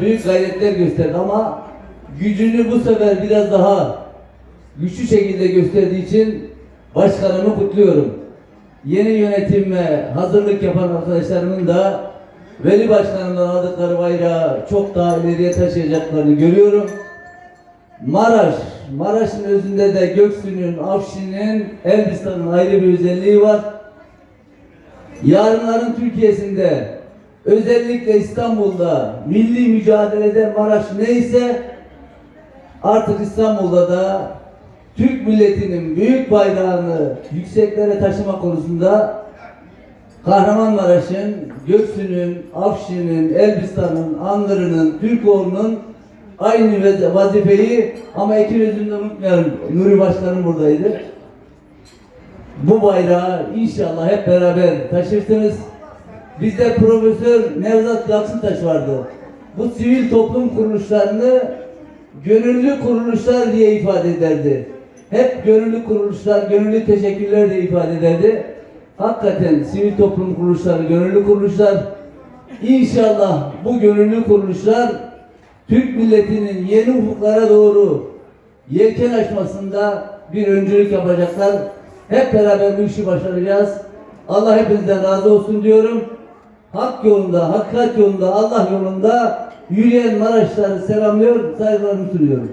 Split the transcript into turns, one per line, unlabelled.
büyük gayretler gösterdi ama gücünü bu sefer biraz daha güçlü şekilde gösterdiği için başkanımı kutluyorum. Yeni yönetime hazırlık yapan arkadaşlarımın da Veli Başkanım'dan aldıkları bayrağı çok daha ileriye taşıyacaklarını görüyorum. Maraş, Maraş'ın özünde de Göksu'nun, Afşin'in, Elbistan'ın ayrı bir özelliği var. Yarınların Türkiye'sinde özellikle İstanbul'da milli mücadelede Maraş neyse artık İstanbul'da da Türk milletinin büyük bayrağını yükseklere taşıma konusunda Kahramanmaraş'ın, Göksu'nun, Afşin'in, Elbistan'ın, Andırı'nın, Türkoğlu'nun aynı vaz- vazifeyi ama ikimizin de unutmayalım. Nuri Başkanım buradaydı. Bu bayrağı inşallah hep beraber taşırsınız. Bizde Profesör Nevzat Yaksıntaş vardı. Bu sivil toplum kuruluşlarını gönüllü kuruluşlar diye ifade ederdi. Hep gönüllü kuruluşlar, gönüllü teşekkürler diye ifade ederdi. Hakikaten sivil toplum kuruluşları, gönüllü kuruluşlar İnşallah bu gönüllü kuruluşlar Türk milletinin yeni ufuklara doğru yelken açmasında bir öncülük yapacaklar. Hep beraber bu işi başaracağız. Allah hepinizden razı olsun diyorum. Hak yolunda, hakikat yolunda, Allah yolunda yürüyen Maraşları selamlıyor, saygılarımı sunuyorum.